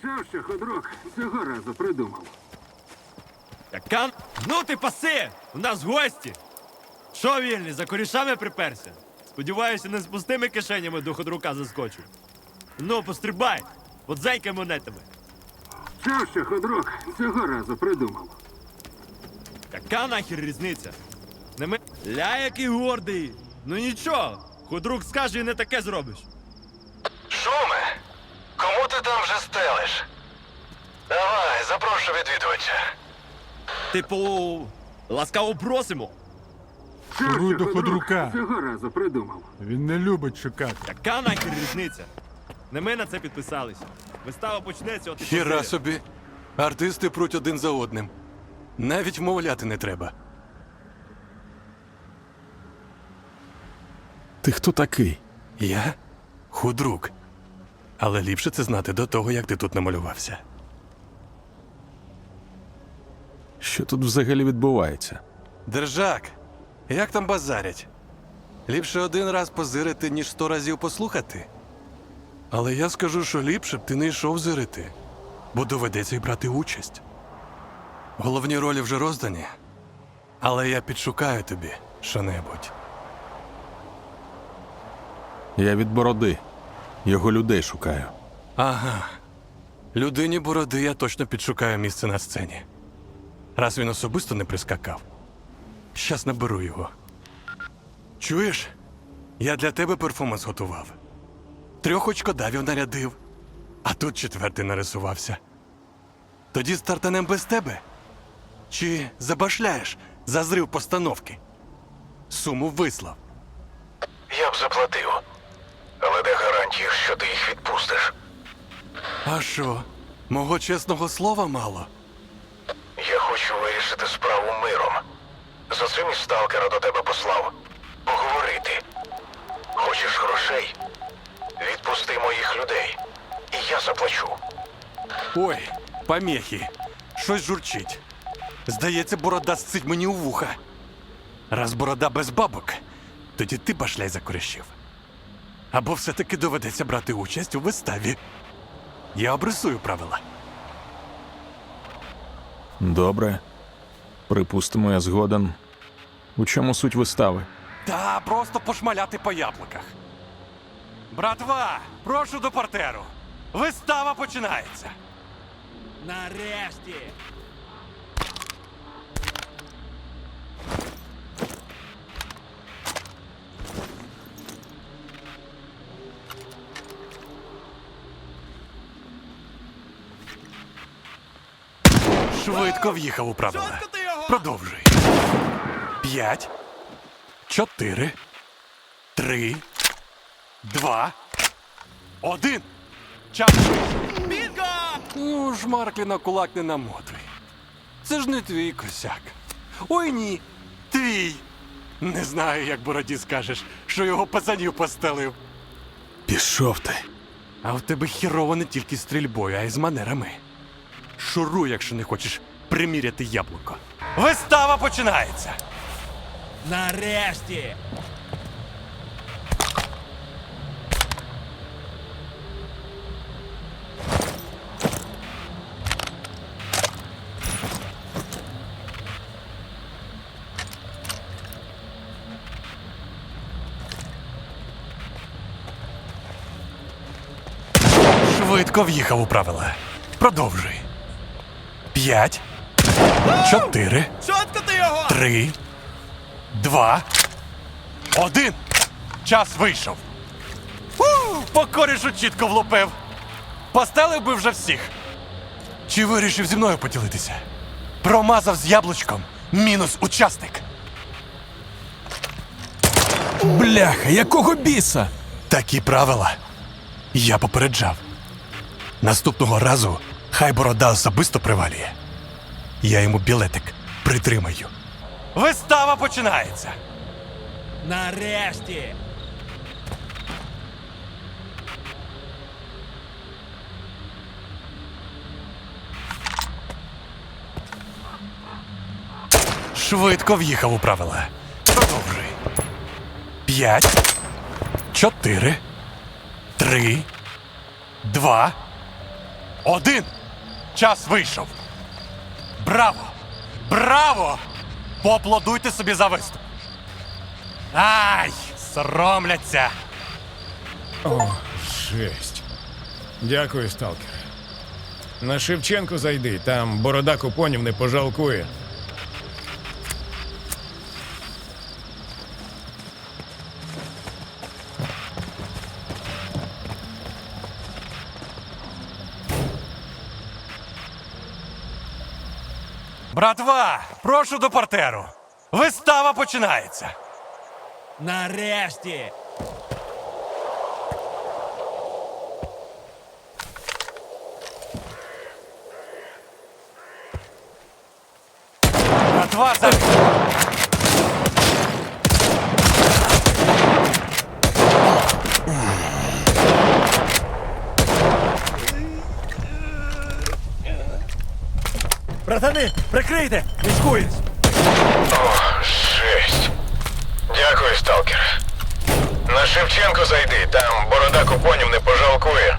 Що ще, ходрук, цього разу придумав. Яка? Ну ти паси! У нас гості! Що, вільний, за корішами приперся? Сподіваюся, не з пустими кишенями до ходрука заскочив. Ну, пострибай! От зайка монетами. Що ще, ходрук, цього разу придумав. Яка нахер різниця? Не ми... Ля, який гордий! Ну нічого, ходрук скаже і не таке зробиш. Шуме, кому ти там вже стелиш? Давай, запрошую відвідувача. Типу, ласкаво просимо. Що Шуруй ще, до ходрук, ходрука. цього разу придумав. Він не любить чекати. Яка нахер різниця? Не ми на це підписалися. Вистава почнеться, от і Хіра собі. Артисти пруть один за одним. Навіть вмовляти не треба. Ти хто такий? Я худрук. Але ліпше це знати до того, як ти тут намалювався. Що тут взагалі відбувається? Держак, як там базарять? Ліпше один раз позирити, ніж сто разів послухати. Але я скажу, що ліпше б ти не йшов зирити, бо доведеться й брати участь. Головні ролі вже роздані, але я підшукаю тобі що-небудь. Я від бороди. Його людей шукаю. Ага. Людині бороди я точно підшукаю місце на сцені. Раз він особисто не прискакав. Щас наберу його. Чуєш? Я для тебе перформанс готував. Трьох очкодавів нарядив, а тут четвертий нарисувався. Тоді стартанем без тебе? Чи забашляєш за зрив постановки? Суму вислав. Я б заплатив. Але що ти їх відпустиш? А що? Мого чесного слова мало? Я хочу вирішити справу миром. За цим і сталкера до тебе послав. Поговорити. Хочеш грошей? Відпусти моїх людей. І я заплачу. Ой, помехи. Щось журчить. Здається, борода сцить мені у вуха. Раз борода без бабок, тоді ти башляй за корішів. Або все-таки доведеться брати участь у виставі. Я обрисую правила. Добре. Припустимо, я згоден. У чому суть вистави? Та просто пошмаляти по яблуках. Братва, прошу до партеру. Вистава починається. Нарешті! Швидко в'їхав у правила. Продовжуй. П'ять, чотири, три, два, один. Час. Бінго! Ну, жмарклі на кулак не намотуй. Це ж не твій косяк. Ой ні, твій. Не знаю, як бороді скажеш, що його пацанів постелив. Пішов ти. А в тебе хірово не тільки стрільбою, а й з манерами. Шуруй, якщо не хочеш приміряти яблуко. Вистава починається. Нарешті! Швидко в'їхав у правила. Продовжуй. П'ять, чотири, Чітко ти його! три, два, один. Час вийшов. По корішу чітко влупив. Постелив би вже всіх. Чи вирішив зі мною поділитися? Промазав з яблучком. Мінус учасник. Бляха, якого біса? Такі правила. Я попереджав. Наступного разу хай борода особисто привалює. Я йому білетик притримаю. Вистава починається. Нарешті! Швидко в'їхав у правила. Продовжуй. П'ять, чотири, три, два, Один. Час вийшов. Браво! Браво! Поаплодуйте собі за виступ. Ай! Соромляться! Жесть. Дякую, сталкер. На Шевченку зайди, там борода купонів не пожалкує. Братва, прошу до партеру. Вистава починається. Нарешті! Братва, за... Братани, прикрийте! Військують! О, жесть. Дякую, сталкер. На Шевченко зайди, там борода купонів не пожалкує.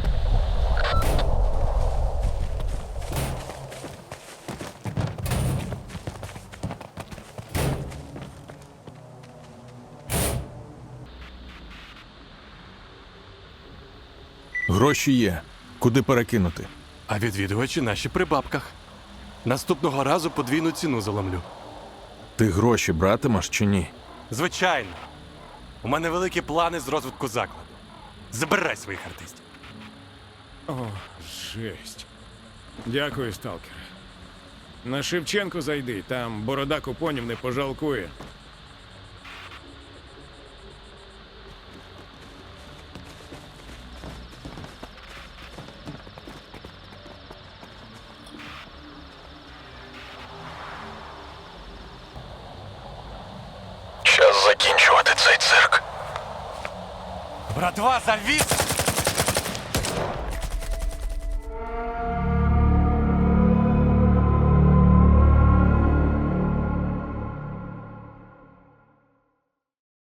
Гроші є. Куди перекинути? А відвідувачі наші при бабках. Наступного разу подвійну ціну заломлю. Ти гроші братимеш чи ні? Звичайно. У мене великі плани з розвитку закладу. Забирай своїх артистів. О, жесть. Дякую, сталкер. На Шевченко зайди, там борода купонів не пожалкує. Братва, завіс!